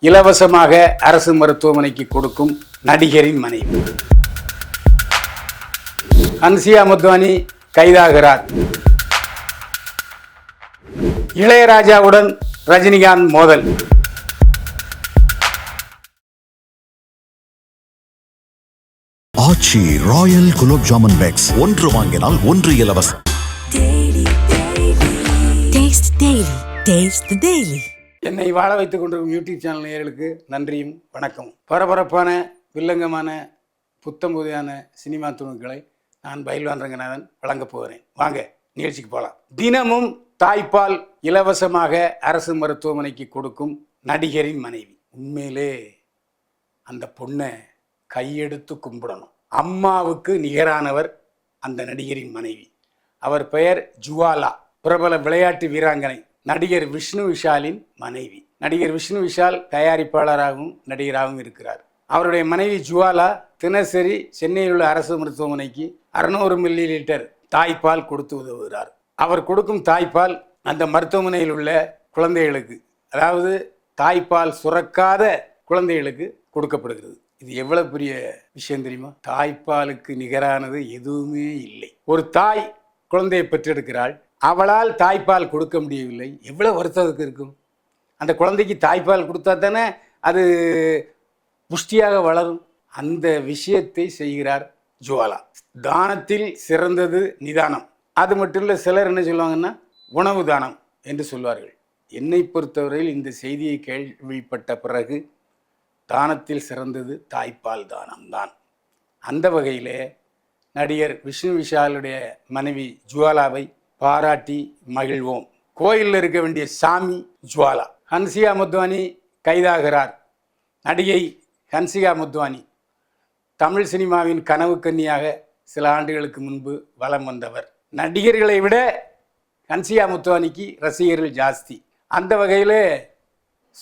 இலவசமாக அரசு மருத்துவமனைக்கு கொடுக்கும் நடிகரின் மனைவி. ஹன்சியா முத்வானி கைதாகிறார் இளையராஜாவுடன் ரஜினிகாந்த் மோதல். Aachi royal gulab jamun packs. ஒன்று வாங்கினால் ஒன்று இலவசம். Daily, என்னை வாழ வைத்துக் கொண்டிருக்கும் யூடியூப் சேனல் நேயர்களுக்கு நன்றியும் வணக்கம் பரபரப்பான வில்லங்கமான புத்தம்புதையான சினிமா துணுக்களை நான் பயில்வான் ரங்கநாதன் வழங்கப் போகிறேன். வாங்க நிகழ்ச்சிக்கு போகலாம். தினமும் தாய்ப்பால் இலவசமாக அரசு மருத்துவமனைக்கு கொடுக்கும் நடிகரின் மனைவி. உண்மையிலே அந்த பொண்ணை கையெடுத்து கும்பிடணும். அம்மாவுக்கு நிகரானவர் அந்த நடிகரின் மனைவி. அவர் பெயர் ஜுவாலா. பிரபல விளையாட்டு வீராங்கனை நடிகர் விஷ்ணு விஷாலின் மனைவி. நடிகர் விஷ்ணு விஷால் தயாரிப்பாளராகவும் நடிகராகவும் இருக்கிறார். அவருடைய மனைவி ஜுவாலா தினசரி சென்னையில் உள்ள அரசு மருத்துவமனைக்கு அறுநூறு மில்லி லிட்டர் தாய்ப்பால் கொடுத்து உதவுகிறார். அவர் கொடுக்கும் தாய்ப்பால் அந்த மருத்துவமனையில் உள்ள குழந்தைகளுக்கு அதாவது தாய்ப்பால் சுரக்காத குழந்தைகளுக்கு கொடுக்கப்படுகிறது. இது எவ்வளவு பெரிய விஷயம் தெரியுமா? தாய்ப்பாலுக்கு நிகரானது எதுவுமே இல்லை. ஒரு தாய் குழந்தையை பெற்றெடுக்கிறாள். அவளால் தாய்ப்பால் கொடுக்க முடியவில்லை. எவ்வளோ வருத்தத்துக்கு இருக்கும்? அந்த குழந்தைக்கு தாய்ப்பால் கொடுத்தா தானே அது புஷ்டியாக வளரும். அந்த விஷயத்தை செய்கிறார் ஜுவாலா. தானத்தில் சிறந்தது நிதானம். அது மட்டும் இல்லை சிலர் என்ன சொல்லுவாங்கன்னா உணவு தானம் என்று சொல்வார்கள். என்னை பொறுத்தவரையில் இந்த செய்தியை கேள்விப்பட்ட பிறகு தானத்தில் சிறந்தது தாய்ப்பால் தானம்தான் அந்த வகையிலே நடிகர் விஷ்ணு விஷாலுடைய மனைவி ஜுவாலாவை பாராட்டி மகிழ்வோம். கோயிலில் இருக்க வேண்டிய சாமி ஜுவாலா. ஹன்சிகா முத்வானி கைதாகிறார். நடிகை ஹன்சிகா முத்வானி. தமிழ் சினிமாவின் கனவு கன்னியாக சில ஆண்டுகளுக்கு முன்பு வலம் வந்தவர். நடிகர்களை விட ஹன்சிகா முத்வானிக்கு ரசிகர்கள் ஜாஸ்தி. அந்த வகையில்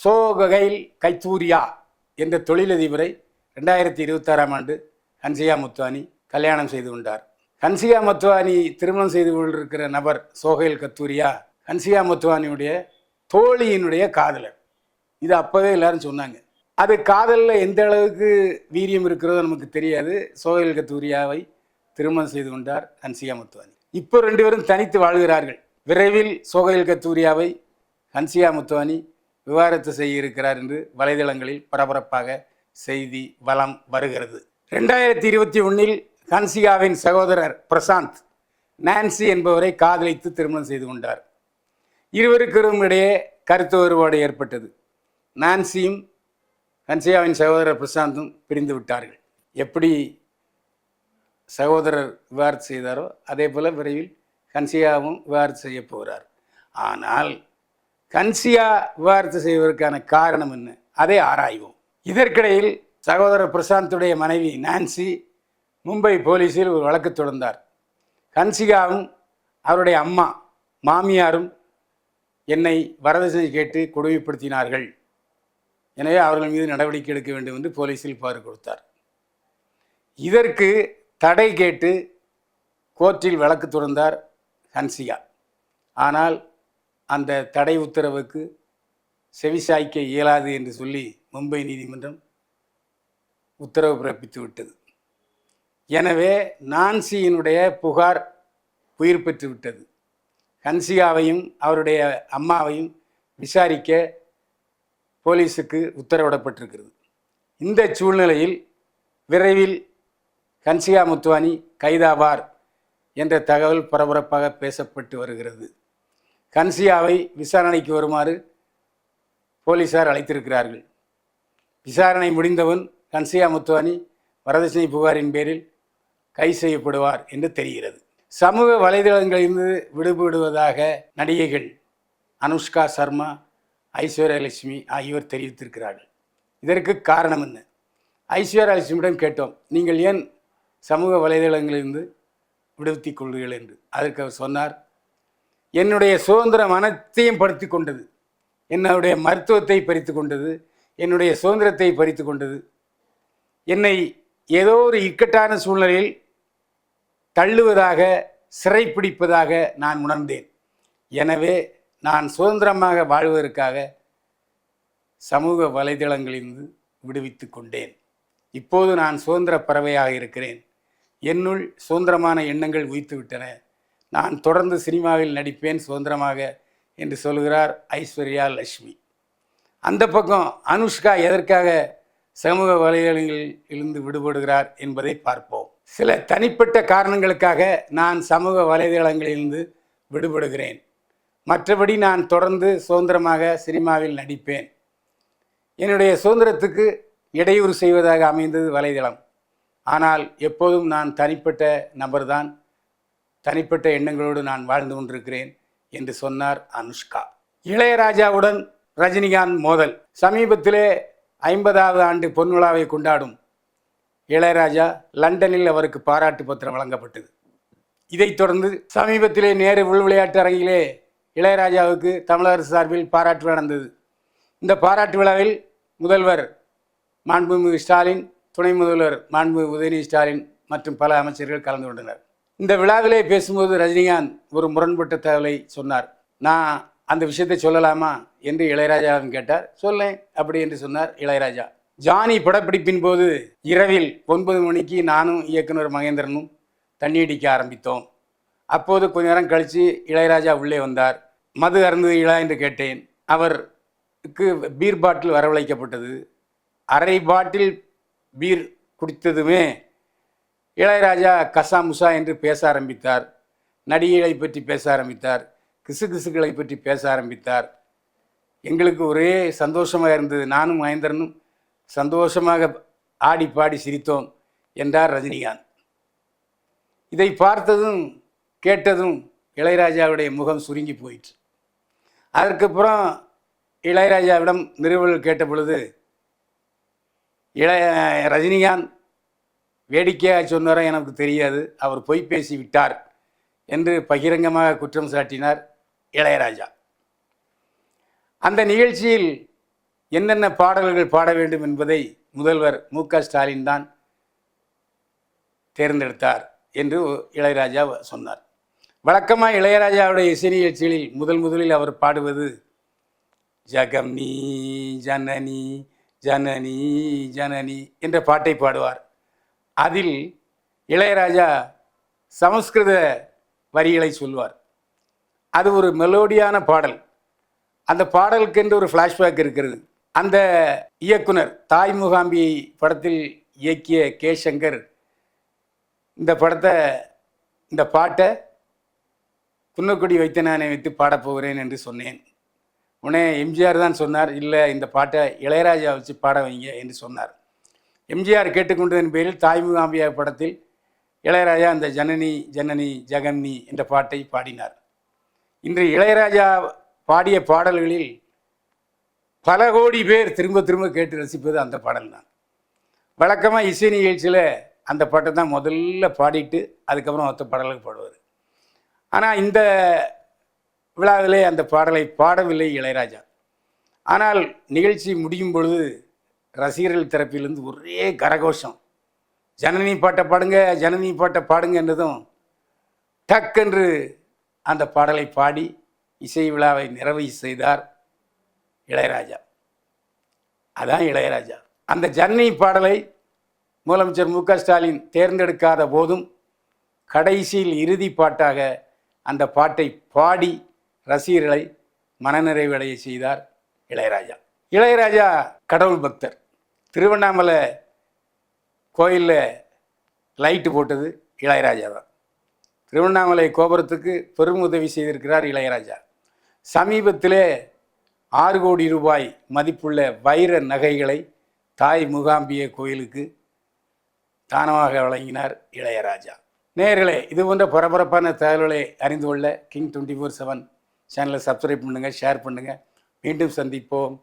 சோகைல் கைத்தூரியா என்ற தொழிலதிபரை ரெண்டாயிரத்தி இருபத்தாறாம் ஆண்டு ஹன்சிகா முத்வானி கல்யாணம் செய்து கொண்டார். ஹன்சிகா மத்வானி திருமணம் செய்து கொண்டிருக்கிற நபர் சோகையில் கத்தூரியா ஹன்சிகா மத்வானியுடைய தோழியினுடைய காதலர். இது அப்போவே எல்லாரும் சொன்னாங்க. அது காதலில் எந்த அளவுக்கு வீரியம் இருக்கிறதோ நமக்கு தெரியாது. சோகையில் கத்தூரியாவை திருமணம் செய்து கொண்டார் ஹன்சிகா மத்வானி. இப்போ ரெண்டு பேரும் தனித்து வாழ்கிறார்கள். விரைவில் சோகையில் கத்தூரியாவை ஹன்சிகா முத்துவானி விவாகரத்து செய்ய இருக்கிறார் என்று வலைதளங்களில் பரபரப்பாக செய்தி வலம் வருகிறது. ரெண்டாயிரத்தி இருபத்தி ஒன்றில் ஹன்சிகாவின் சகோதரர் பிரசாந்த் நான்சி என்பவரை காதலித்து திருமணம் செய்து கொண்டார். இருவருக்கும் இடையே கருத்து வேறுபாடு ஏற்பட்டது. நான்சியும் ஹன்சிகாவின் சகோதரர் பிரசாந்தும் பிரிந்து விட்டார்கள். எப்படி சகோதரர் விவாரத்து செய்தாரோ அதே போல் விரைவில் கன்சியாவும் விவாரத்து செய்ய போகிறார். ஆனால் கன்சியா விவாகரத்து செய்வதற்கான காரணம் என்ன? அதை ஆராய்வோம். இதற்கிடையில் சகோதரர் பிரசாந்துடைய மனைவி நான்சி மும்பை போலீஸில் ஒரு வழக்கு தொடர்ந்தார். ஹன்சிகாவும் அவருடைய அம்மா மாமியாரும் என்னை வரதட்சணை கேட்டு கொடுமைப்படுத்தினார்கள். எனவே அவர்கள் மீது நடவடிக்கை எடுக்க வேண்டும் என்று போலீஸில் புகார் கொடுத்தார். இதற்கு தடை கேட்டு கோர்ட்டில் வழக்கு தொடர்ந்தார் ஹன்சிகா ஆனால் அந்த தடை உத்தரவுக்கு செவிசாய்க்க இயலாது என்று சொல்லி மும்பை நீதிமன்றம் உத்தரவு பிறப்பித்து விட்டது. எனவே நான்சியினுடைய புகார் உயிர் பெற்றுவிட்டது ஹன்சிகாவையும் அவருடைய அம்மாவையும் விசாரிக்க போலீஸுக்கு உத்தரவிடப்பட்டிருக்கிறது. இந்த சூழ்நிலையில் விரைவில் கன்சிகா முத்துவானி கைதாவார் என்ற தகவல் பரபரப்பாக பேசப்பட்டு வருகிறது. கன்சியாவை விசாரணைக்கு வருமாறு போலீசார் அழைத்திருக்கிறார்கள். விசாரணை முடிந்தவன் கன்சியா முத்துவானி வரதட்சணை புகாரின் பேரில் கை செய்யப்படுவார் என்று தெரிகிறது. சமூக வலைதளங்களிலிருந்து விடுபடுவதாக நடிகைகள் அனுஷ்கா சர்மா ஐஸ்வர்யலட்சுமி ஆகியோர் தெரிவித்திருக்கிறார்கள். இதற்கு காரணம் என்ன? ஐஸ்வர்யலட்சுமியிடம் கேட்டோம் நீங்கள் ஏன் சமூக வலைதளங்களிலிருந்து விடுவித்துக் கொள்கிறீர்கள்? என்று. அதற்கு அவர் சொன்னார் என்னுடைய சுதந்திரம் அனைத்தையும் படுத்தி கொண்டது. என்னுடைய மருத்துவத்தை பறித்து கொண்டது. என்னுடைய சுதந்திரத்தை பறித்து கொண்டது. என்னை ஏதோ ஒரு இக்கட்டான சூழ்நிலையில் தள்ளுவதாக சிறைப்பிடிப்பதாக நான் உணர்ந்தேன். எனவே நான் சுதந்திரமாக வாழ்வதற்காக சமூக வலைதளங்களிலிருந்து விடுவித்து கொண்டேன். இப்போது நான் சுதந்திர பறவையாக இருக்கிறேன். என்னுள் சுதந்திரமான எண்ணங்கள் உயித்துவிட்டன நான் தொடர்ந்து சினிமாவில் நடிப்பேன் சுதந்திரமாக என்று சொல்கிறார் ஐஸ்வர்யா லட்சுமி. அந்த பக்கம் அனுஷ்கா எதற்காக சமூக வலைதளங்களில் இருந்து விடுபடுகிறார் என்பதை பார்ப்போம். சில தனிப்பட்ட காரணங்களுக்காக நான் சமூக வலைதளங்களிலிருந்து விடுபடுகிறேன். மற்றபடி நான் தொடர்ந்து சுதந்திரமாக சினிமாவில் நடிப்பேன். என்னுடைய சுதந்திரத்துக்கு இடையூறு செய்வதாக அமைந்தது வலைதளம். ஆனால் எப்போதும் நான் தனிப்பட்ட நபர்தான். தனிப்பட்ட எண்ணங்களோடு நான் வாழ்ந்து கொண்டிருக்கிறேன் என்று சொன்னார் அனுஷ்கா. இளையராஜாவுடன் ரஜினிகாந்த் மோதல். சமீபத்திலே ஐம்பதாவது ஆண்டு பொன்விழாவை கொண்டாடும் இளையராஜா லண்டனில் அவருக்கு பாராட்டு பத்திரம் வழங்கப்பட்டது. இதைத் தொடர்ந்து சமீபத்திலே நேரு உள் விளையாட்டு அரங்கிலே இளையராஜாவுக்கு தமிழக சார்பில் பாராட்டு நடந்தது. இந்த பாராட்டு விழாவில் முதல்வர் மாண்புமிகு ஸ்டாலின் துணை முதல்வர் மாண்புமிகு உதயநிதி ஸ்டாலின் மற்றும் பல அமைச்சர்கள் கலந்து கொண்டனர். இந்த விழாவிலே பேசும்போது ரஜினிகாந்த் ஒரு முரண்பட்ட தகவலை சொன்னார். நான் அந்த விஷயத்தை சொல்லலாமா என்று இளையராஜாவும் கேட்டார். சொல்லேன் அப்படி என்று சொன்னார் இளையராஜா. ஜானி படப்பிடிப்பின் போது இரவில் ஒன்பது மணிக்கு நானும் இயக்குனர் மகேந்திரனும் தண்ணி அடிக்க ஆரம்பித்தோம். அப்போது கொஞ்ச நேரம் கழித்து இளையராஜா உள்ளே வந்தார். மது அருந்துவீங்களா என்று கேட்டேன். அவருக்கு பீர் பாட்டில் வரவழைக்கப்பட்டது. அரை பாட்டில் பீர் குடித்ததுமே இளையராஜா கசா முசா என்று பேச ஆரம்பித்தார். நடிகைகளை பற்றி பேச ஆரம்பித்தார். கிசுகிசுகளை பற்றி பேச ஆரம்பித்தார். எங்களுக்கு ஒரே சந்தோஷமாக இருந்தது. நானும் மகேந்திரனும் சந்தோஷமாக ஆடி பாடி சிரித்தோம் என்றார் ரஜினிகாந்த். இதை பார்த்ததும் கேட்டதும் இளையராஜாவுடைய முகம் சுருங்கி போயிற்று. அதற்கப்புறம் இளையராஜாவிடம் நிறுவல் கேட்ட பொழுது இளைய ரஜினிகாந்த் வேடிக்கையாக சொன்னாரோ எனக்கு தெரியாது அவர் பொய் பேசி விட்டார் என்று பகிரங்கமாக குற்றம் சாட்டினார் இளையராஜா. அந்த நிகழ்ச்சியில் என்னென்ன பாடல்கள் பாட வேண்டும் என்பதை முதல்வர் மு க ஸ்டாலின் தான் தேர்ந்தெடுத்தார் என்று இளையராஜா சொன்னார். வழக்கமாக இளையராஜாவுடைய இசை நிகழ்ச்சிகளில் முதல் முதலில் அவர் பாடுவது ஜகம்னி ஜனனி ஜனனி ஜனனி என்ற பாட்டை பாடுவார். அதில் இளையராஜா சமஸ்கிருத வரிகளை சொல்வார். அது ஒரு மெலோடியான பாடல். அந்த பாடலுக்கென்று ஒரு ஃப்ளாஷ்பேக் இருக்கிறது. அந்த இயக்குனர் தாய் முகாம்பி படத்தில் இயக்கிய கே சங்கர் இந்த படத்தை இந்த பாட்டை குன்னக்குடி நானே வைத்து பாடப் போகிறேன் என்று சொன்னேன். உடனே எம்ஜிஆர் தான் சொன்னார் இல்லை இந்த பாட்டை இளையராஜா வச்சு பாட வைங்க என்று சொன்னார். எம்ஜிஆர் கேட்டுக்கொண்டதன் பேரில் தாய்முகாம்பியா படத்தில் இளையராஜா அந்த ஜனனி ஜனனி ஜெகன்னி என்ற பாட்டை பாடினார். இன்று இளையராஜா பாடிய பாடல்களில் பல கோடி பேர் திரும்ப திரும்ப கேட்டு ரசிப்பது அந்த பாடல் தான். வழக்கமாக இசை நிகழ்ச்சியில் அந்த பாட்டை தான் முதல்ல பாடிட்டு அதுக்கப்புறம் மற்ற பாடலுக்கு பாடுவார். ஆனால் இந்த விழாவிலே அந்த பாடலை பாடவில்லை இளையராஜா. ஆனால் நிகழ்ச்சி முடியும் பொழுது ரசிகர்கள் தரப்பிலிருந்து ஒரே கரகோஷம். ஜனனி பாட்டை பாடுங்க ஜனனி பாட்டை பாடுங்க என்றதும் டக்கென்று அந்த பாடலை பாடி இசை விழாவை நிறைவு செய்தார் இளையராஜா. அதான் இளையராஜா. அந்த ஜனனி பாடலை முதலமைச்சர் மு க ஸ்டாலின் தேர்ந்தெடுக்காத போதும் கடைசியில் இறுதி பாட்டாக அந்த பாட்டை பாடி ரசிகர்களை மனநிறைவடைய செய்தார் இளையராஜா. இளையராஜா கடவுள் பக்தர். திருவண்ணாமலை கோயிலில் லைட்டு போட்டது இளையராஜா தான். திருவண்ணாமலை கோபுரத்துக்கு பெரும் உதவி செய்திருக்கிறார் இளையராஜா. சமீபத்திலே ஆறு கோடி ரூபாய் மதிப்புள்ள வைர நகைகளை தாய் முகாம்பிய கோயிலுக்கு தானமாக வழங்கினார் இளையராஜா. நேயர்களே இது போன்ற பரபரப்பான தகவல்களை அறிந்து கொள்ள கிங் டுவெண்ட்டி ஃபோர் செவன் சேனலை சப்ஸ்கிரைப் பண்ணுங்கள் ஷேர் பண்ணுங்கள் மீண்டும் சந்திப்போம்.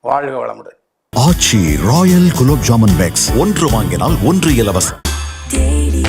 வாழ்க வளமுடன். Aachi royal gulab jamun packs. ஒன்று வாங்கினால் ஒன்று இலவசம். Daily,